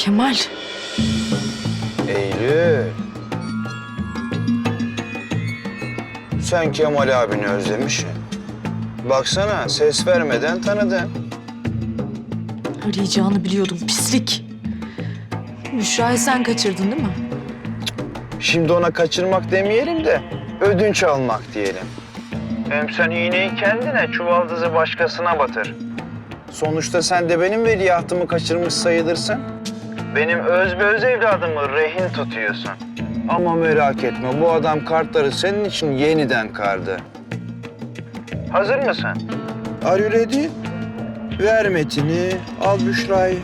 Kemal. Eylül. Sen Kemal abini özlemişsin. Baksana ses vermeden tanıdın. Arayacağını biliyordum pislik. Büşra'yı sen kaçırdın değil mi? Şimdi ona kaçırmak demeyelim de ödünç almak diyelim. Hem sen iğneyi kendine, çuvaldızı başkasına batır. Sonuçta sen de benim veliahtımı kaçırmış sayılırsın. Benim öz be öz evladımı rehin tutuyorsun. Ama merak etme bu adam kartları senin için yeniden kardı. Hazır mısın? Are you ready? Ver Metin'i, al Büşra'yı.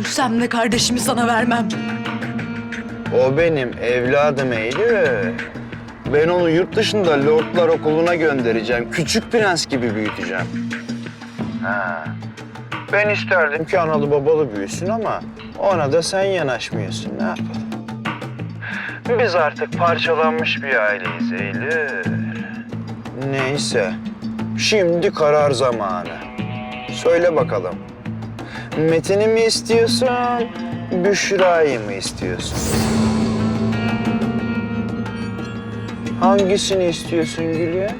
Ölsem de kardeşimi sana vermem. O benim evladım Eylül. Ben onu yurt dışında Lordlar Okulu'na göndereceğim. Küçük prens gibi büyüteceğim. Ha. Ben isterdim ki analı babalı büyüsün ama ona da sen yanaşmıyorsun. Ne yapalım? Biz artık parçalanmış bir aileyiz Eylül. Neyse. Şimdi karar zamanı. Söyle bakalım. Metin'i mi istiyorsun, Büşra'yı mı istiyorsun? Hangisini istiyorsun Gülya?